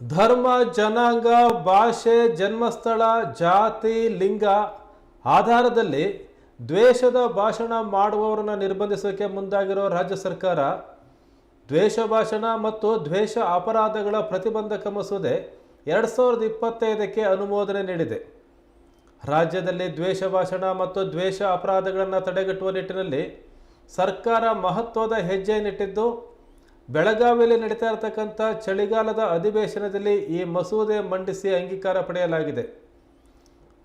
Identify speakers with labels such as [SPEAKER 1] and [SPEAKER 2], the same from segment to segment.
[SPEAKER 1] ಧರ್ಮ, ಜನಾಂಗ, ಭಾಷೆ, ಜನ್ಮಸ್ಥಳ, ಜಾತಿ, ಲಿಂಗ ಆಧಾರದಲ್ಲಿ ದ್ವೇಷದ ಭಾಷಣ ಮಾಡುವವರನ್ನು ನಿರ್ಬಂಧಿಸೋಕೆ ಮುಂದಾಗಿರೋ ರಾಜ್ಯ ಸರ್ಕಾರ ದ್ವೇಷ ಭಾಷಣ ಮತ್ತು ದ್ವೇಷ ಅಪರಾಧಗಳ ಪ್ರತಿಬಂಧಕ ಮಸೂದೆ ಎರಡು ಸಾವಿರದ ಇಪ್ಪತ್ತೈದಕ್ಕೆ ಅನುಮೋದನೆ ನೀಡಿದೆ. ರಾಜ್ಯದಲ್ಲಿ ದ್ವೇಷ ಭಾಷಣ ಮತ್ತು ದ್ವೇಷ ಅಪರಾಧಗಳನ್ನು ತಡೆಗಟ್ಟುವ ನಿಟ್ಟಿನಲ್ಲಿ ಸರ್ಕಾರ ಮಹತ್ವದ ಹೆಜ್ಜೆಯನ್ನಿಟ್ಟಿದ್ದು ಬೆಳಗಾವಿಯಲ್ಲಿ ನಡೀತಾ ಇರತಕ್ಕಂಥ ಚಳಿಗಾಲದ ಅಧಿವೇಶನದಲ್ಲಿ ಈ ಮಸೂದೆ ಮಂಡಿಸಿ ಅಂಗೀಕಾರ ಪಡೆಯಲಾಗಿದೆ.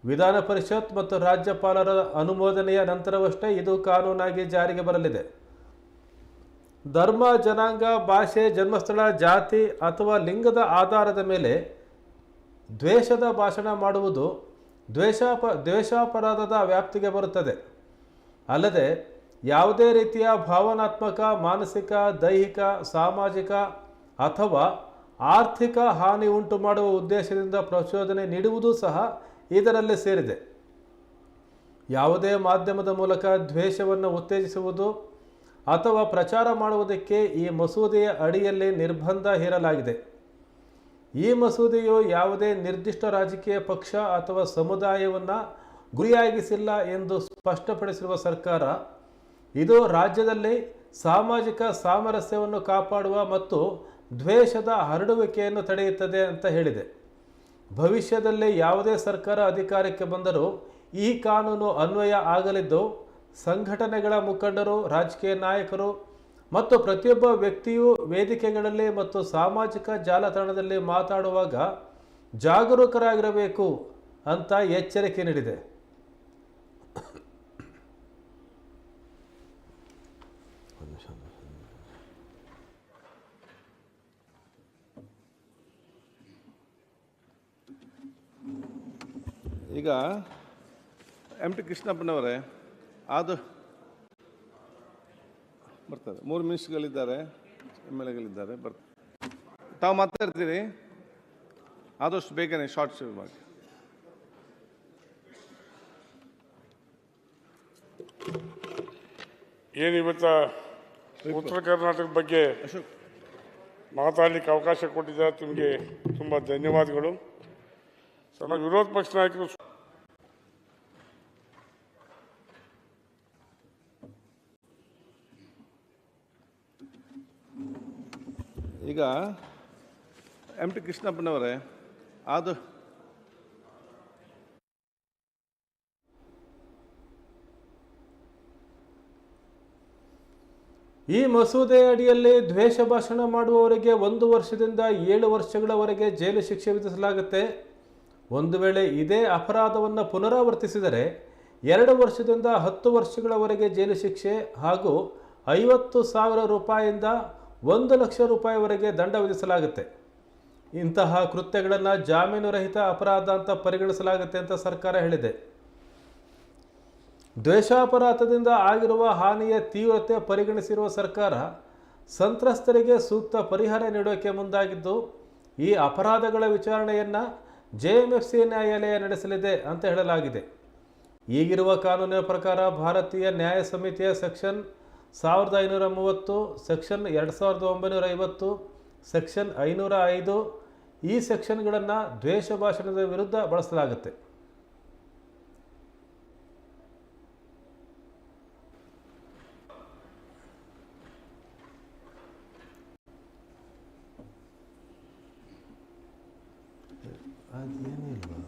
[SPEAKER 1] ವಿಧಾನ ಪರಿಷತ್ ಮತ್ತು ರಾಜ್ಯಪಾಲರ ಅನುಮೋದನೆಯ ನಂತರವಷ್ಟೇ ಇದು ಕಾನೂನಾಗಿ ಜಾರಿಗೆ ಬರಲಿದೆ. ಧರ್ಮ, ಜನಾಂಗ, ಭಾಷೆ, ಜನ್ಮಸ್ಥಳ, ಜಾತಿ ಅಥವಾ ಲಿಂಗದ ಆಧಾರದ ಮೇಲೆ ದ್ವೇಷದ ಭಾಷಣ ಮಾಡುವುದು ದ್ವೇಷಾಪ, ದ್ವೇಷಾಪರಾಧದ ವ್ಯಾಪ್ತಿಗೆ ಬರುತ್ತದೆ. ಅಲ್ಲದೆ ಯಾವುದೇ ರೀತಿಯ ಭಾವನಾತ್ಮಕ, ಮಾನಸಿಕ, ದೈಹಿಕ, ಸಾಮಾಜಿಕ ಅಥವಾ ಆರ್ಥಿಕ ಹಾನಿ ಉಂಟು ಮಾಡುವ ಉದ್ದೇಶದಿಂದ ಪ್ರಚೋದನೆ ನೀಡುವುದೂ ಸಹ ಇದರಲ್ಲಿ ಸೇರಿದೆ. ಯಾವುದೇ ಮಾಧ್ಯಮದ ಮೂಲಕ ದ್ವೇಷವನ್ನು ಉತ್ತೇಜಿಸುವುದು ಅಥವಾ ಪ್ರಚಾರ ಮಾಡುವುದಕ್ಕೆ ಈ ಮಸೂದೆಯ ಅಡಿಯಲ್ಲಿ ನಿರ್ಬಂಧ ಹೇರಲಾಗಿದೆ. ಈ ಮಸೂದೆಯು ಯಾವುದೇ ನಿರ್ದಿಷ್ಟ ರಾಜಕೀಯ ಪಕ್ಷ ಅಥವಾ ಸಮುದಾಯವನ್ನು ಗುರಿಯಾಗಿಸಿಲ್ಲ ಎಂದು ಸ್ಪಷ್ಟಪಡಿಸಿರುವ ಸರ್ಕಾರ ಇದು ರಾಜ್ಯದಲ್ಲಿ ಸಾಮಾಜಿಕ ಸಾಮರಸ್ಯವನ್ನು ಕಾಪಾಡುವ ಮತ್ತು ದ್ವೇಷದ ಹರಡುವಿಕೆಯನ್ನು ತಡೆಯುತ್ತದೆ ಅಂತ ಹೇಳಿದೆ. ಭವಿಷ್ಯದಲ್ಲಿ ಯಾವುದೇ ಸರ್ಕಾರ ಅಧಿಕಾರಕ್ಕೆ ಬಂದರೂ ಈ ಕಾನೂನು ಅನ್ವಯ ಆಗಲಿದ್ದು, ಸಂಘಟನೆಗಳ ಮುಖಂಡರು, ರಾಜಕೀಯ ನಾಯಕರು ಮತ್ತು ಪ್ರತಿಯೊಬ್ಬ ವ್ಯಕ್ತಿಯು ವೇದಿಕೆಗಳಲ್ಲಿ ಮತ್ತು ಸಾಮಾಜಿಕ ಜಾಲತಾಣದಲ್ಲಿ ಮಾತಾಡುವಾಗ ಜಾಗರೂಕರಾಗಿರಬೇಕು ಅಂತ ಎಚ್ಚರಿಕೆ ನೀಡಿದೆ.
[SPEAKER 2] ಈಗ ಎಂ ಟಿ ಕೃಷ್ಣಪ್ಪನವರೇ ಅದು ಬರ್ತಾರೆ ಮೂರು ಮಿನಿಸ್ಟ್ಗಳಿದ್ದಾರೆ ಎಂ ಎಲ್ ಎಗಳಿದ್ದಾರೆ ಬರ್ತಾರೆ ತಾವು ಮಾತಾಡ್ತೀರಿ? ಆದಷ್ಟು ಬೇಗನೆ ಶಾರ್ಟ್ ಶೇವ್ ಮಾಡಿ.
[SPEAKER 3] ಏನಿವತ್ತ? ಉತ್ತರ ಕರ್ನಾಟಕದ ಬಗ್ಗೆ ಮಾತಾಡಲಿಕ್ಕೆ ಅವಕಾಶ ಕೊಟ್ಟಿದ್ದ ನಿಮಗೆ ತುಂಬ ಧನ್ಯವಾದಗಳು. ಸಣ್ಣ ವಿರೋಧ ಪಕ್ಷ ನಾಯಕರು
[SPEAKER 2] ಈಗ ಎಂ ಟಿ ಕೃಷ್ಣಪ್ಪನವರೇ ಅದು
[SPEAKER 1] ಈ ಮಸೂದೆ ಅಡಿಯಲ್ಲಿ ದ್ವೇಷ ಭಾಷಣ ಮಾಡುವವರಿಗೆ ಒಂದು ವರ್ಷದಿಂದ ಏಳು ವರ್ಷಗಳವರೆಗೆ ಜೈಲು ಶಿಕ್ಷೆ ವಿಧಿಸಲಾಗುತ್ತೆ. ಒಂದು ವೇಳೆ ಇದೇ ಅಪರಾಧವನ್ನು ಪುನರಾವರ್ತಿಸಿದರೆ ಎರಡು ವರ್ಷದಿಂದ ಹತ್ತು ವರ್ಷಗಳವರೆಗೆ ಜೈಲು ಶಿಕ್ಷೆ ಹಾಗೂ ಐವತ್ತು ಸಾವಿರ ರೂಪಾಯಿಯಿಂದ ಒಂದು ಲಕ್ಷ ರೂಪಾಯಿವರೆಗೆ ದಂಡ ವಿಧಿಸಲಾಗುತ್ತೆ. ಇಂತಹ ಕೃತ್ಯಗಳನ್ನು ಜಾಮೀನು ರಹಿತ ಅಪರಾಧ ಅಂತ ಪರಿಗಣಿಸಲಾಗುತ್ತೆ ಅಂತ ಸರ್ಕಾರ ಹೇಳಿದೆ. ದ್ವೇಷಾಪರಾಧದಿಂದ ಆಗಿರುವ ಹಾನಿಯ ತೀವ್ರತೆ ಪರಿಗಣಿಸಿರುವ ಸರ್ಕಾರ ಸಂತ್ರಸ್ತರಿಗೆ ಸೂಕ್ತ ಪರಿಹಾರ ನೀಡೋಕೆ ಮುಂದಾಗಿದ್ದು, ಈ ಅಪರಾಧಗಳ ವಿಚಾರಣೆಯನ್ನು ಜೆ ಎಂ ಎಫ್ ಸಿ ನ್ಯಾಯಾಲಯ ನಡೆಸಲಿದೆ ಅಂತ ಹೇಳಲಾಗಿದೆ. ಈಗಿರುವ ಕಾನೂನಿನ ಪ್ರಕಾರ ಭಾರತೀಯ ನ್ಯಾಯ ಸಮಿತಿಯ ಸೆಕ್ಷನ್ ಸಾವಿರದ ಐನೂರ ಮೂವತ್ತು, ಸೆಕ್ಷನ್ ಎರಡು ಸಾವಿರದ ಒಂಬೈನೂರ ಐವತ್ತು, ಸೆಕ್ಷನ್ ಐನೂರ ಐದು ಈ ಸೆಕ್ಷನ್ಗಳನ್ನು ದ್ವೇಷ ಭಾಷಣದ ವಿರುದ್ಧ ಬಳಸಲಾಗುತ್ತೆ. tiene el